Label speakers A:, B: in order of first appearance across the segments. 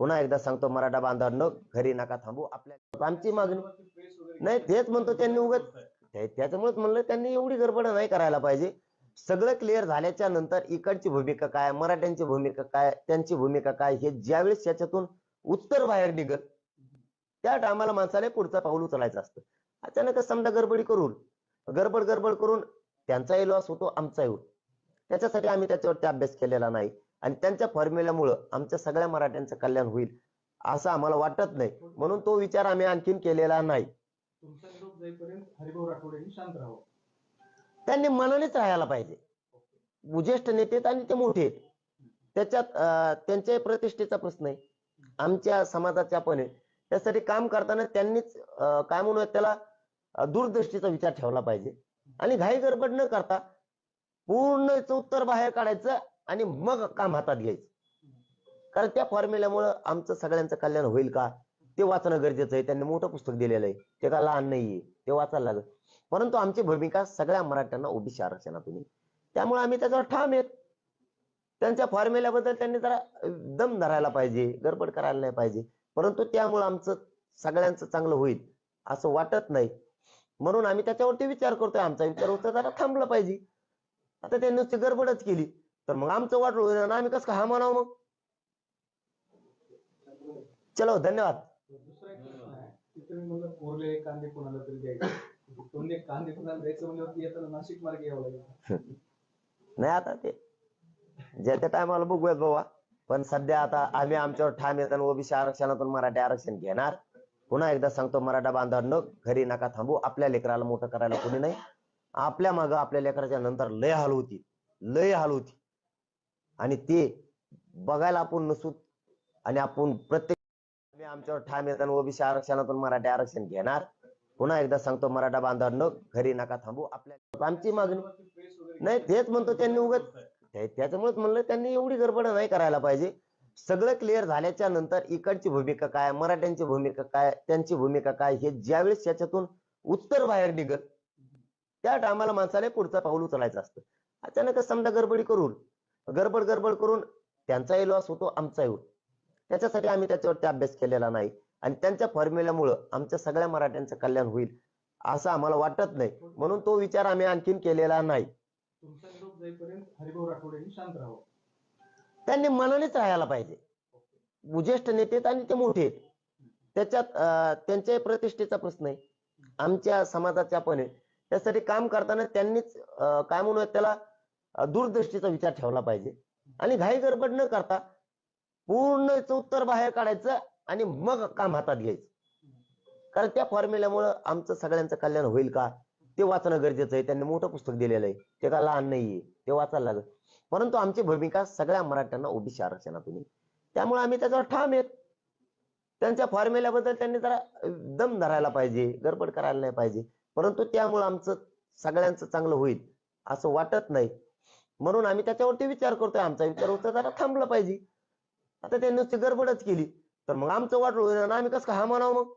A: पुन्हा एकदा सांगतो मराठा बांधवांनो घरी नका थांबू. आपल्या आमची मागणी नाही तेच म्हणतो त्यांनी उगत त्याच्यामुळेच म्हणलं त्यांनी एवढी गडबड नाही करायला पाहिजे. सगळं क्लिअर झाल्याच्यानंतर इकडची भूमिका काय मराठ्यांची भूमिका काय त्यांची भूमिका काय हे ज्यावेळेस याच्यातून उत्तर बाहेर निघत त्या टायमाला माणसाला पुढचं पाऊल उचलायचं असतं. अचानकच समजा गडबडी करून गडबड गडबड करून त्यांचाही लॉस होतो आमचाही होतो. त्याच्यासाठी आम्ही त्याच्यावरती अभ्यास केलेला नाही. आणि त्यांच्या फॉर्म्युल्यामुळं आमच्या सगळ्या मराठ्यांचं कल्याण होईल असं आम्हाला वाटत नाही. म्हणून तो विचार आम्ही आणखीन केलेला नाही. त्यांनी मनानेच राहायला पाहिजे. ज्येष्ठ नेते आणि ते मोठे आहेत. त्याच्यात अं, त्यांच्याही प्रतिष्ठेचा प्रश्न आहे. आमच्या समाजाच्या पण आहे. त्यासाठी काम करताना त्यांनीच काय म्हणूयात त्याला दूरदृष्टीचा विचार ठेवला पाहिजे. आणि घाई गडबड न करता पूर्ण याचं उत्तर बाहेर काढायचं आणि मग काम हातात घ्यायचं. कारण त्या फॉर्म्युल्यामुळं आमचं सगळ्यांचं कल्याण होईल का? ते वाचणं गरजेचं आहे. त्यांनी मोठं पुस्तक दिलेलं आहे. ते का लहान नाहीये? ते वाचायला लागत परंतु आमची भूमिका सगळ्या मराठ्यांना ओबीसी आरक्षणातून त्यामुळे आम्ही त्याच्यावर ठाम आहेत. त्यांच्या फॉर्म्युल्याबद्दल त्यांनी जरा दम धरायला पाहिजे. गडबड करायला नाही पाहिजे. परंतु त्यामुळे आमचं सगळ्यांचं चांगलं होईल असं वाटत नाही. म्हणून आम्ही त्याच्यावरती विचार करतोय. आमचा विचार होता जरा थांबला पाहिजे. आता त्यांनी नुसती गडबडच केली. तर मग आमचं वाटलं आम्ही कसं काय हा म्हणावं मग? चलो धन्यवाद.
B: कांदे कोणाला तरी द्यायचे. कांदे कोणाला द्यायचं येताना नाशिक मार्गे यावं लागेल.
A: नाही आता ते. ज्या त्या टायमाला बघूयात बाबा. पण सध्या आता आम्ही आमच्यावर ठाम येताना ओबीसी आरक्षणातून मराठी आरक्षण घेणार. पुन्हा एकदा सांगतो मराठा बांधवांनो घरी नका थांबू. आपल्या लेकराला मोठं करायला कोणी नाही. आपल्या माग आपल्या लेकराच्या नंतर लय हाल होती. लय हाल होती. आणि ते बघायला आपण नसू आणि आपण प्रत्येक आम्ही आमच्यावर ठाम येताना ओबीसी आरक्षणातून मराठी आरक्षण घेणार. पुन्हा एकदा सांगतो मराठा बांधवांनो घरी नका थांबू. आपल्या आमची मागणी नाही तेच म्हणतो त्यांनी उगत त्याच्यामुळेच म्हणलं त्यांनी एवढी गडबड नाही करायला पाहिजे. सगळं क्लिअर झाल्याच्यानंतर इकडची भूमिका काय मराठ्यांची भूमिका काय त्यांची भूमिका काय हे ज्यावेळेस याच्यातून उत्तर बाहेर निघत त्या टायमाला माणसाला पुढचं पाऊल उचलायचं असतं. अचानक समजा गडबडी करून गडबड गडबड करून त्यांचाही लॉस होतो आमचाही होतो. त्याच्यासाठी आम्ही त्याच्यावरती अभ्यास केलेला नाही. आणि त्यांच्या फॉर्म्युल्यामुळं आमच्या सगळ्या मराठ्यांचं कल्याण होईल असं आम्हाला वाटत नाही. म्हणून तो विचार आम्ही आणखीन केलेला नाही. त्यांनी मनानेच राहायला पाहिजे. ज्येष्ठ नेते आणि ते मोठे आहेत. त्याच्यात अं, त्यांच्याही प्रतिष्ठेचा प्रश्न आहे. आमच्या समाजाच्या पण आहे. त्यासाठी काम करताना त्यांनीच काय म्हणूयात त्याला? दूरदृष्टीचा विचार ठेवला पाहिजे. आणि घाई गडबड न करता पूर्ण उत्तर बाहेर काढायचं आणि मग काम हातात घ्यायचं. कारण त्या फॉर्म्युल्यामुळं आमचं सगळ्यांचं कल्याण होईल का? ते वाचणं गरजेचं आहे. त्यांनी मोठं पुस्तक दिलेलं आहे. ते का लहान नाहीये? ते वाचायला लागत परंतु आमची भूमिका सगळ्या मराठ्यांना ओबीसी आरक्षणातून त्यामुळे आम्ही त्याच्यावर ठाम आहेत. त्यांच्या फॉर्म्युल्याबद्दल त्यांनी जरा दम धरायला पाहिजे. गडबड करायला नाही पाहिजे. परंतु त्यामुळे आमचं सगळ्यांचं चांगलं होईल असं वाटत नाही. म्हणून आम्ही त्याच्यावरती विचार करतोय. आमचा विचार होता जरा थांबला पाहिजे. आता त्यांनी नुसती गडबडच केली. तर मग आमचं वाटलं आम्ही कसं काय हा म्हणावं मग?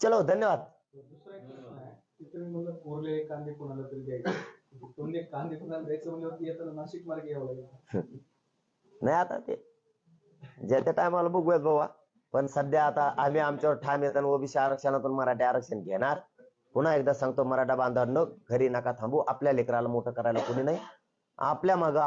A: चलो धन्यवाद.
B: कांदे कोणाला तरी द्यायचे. कांदे कोणाला द्यायचं येताना नाशिक मार्गे यावं लागेल.
A: नाही आता ते ज्या त्या टायमाला बघूयात बाबा. पण सध्या आता आम्ही आमच्यावर ठाम येताना ओबीसी आरक्षणातून मराठी आरक्षण घेणार. पुन्हा एकदा सांगतो मराठा बांधवांनो घरी नका थांबू. आपल्या लेकराला मोठं करायला कोणी नाही. आपल्या माग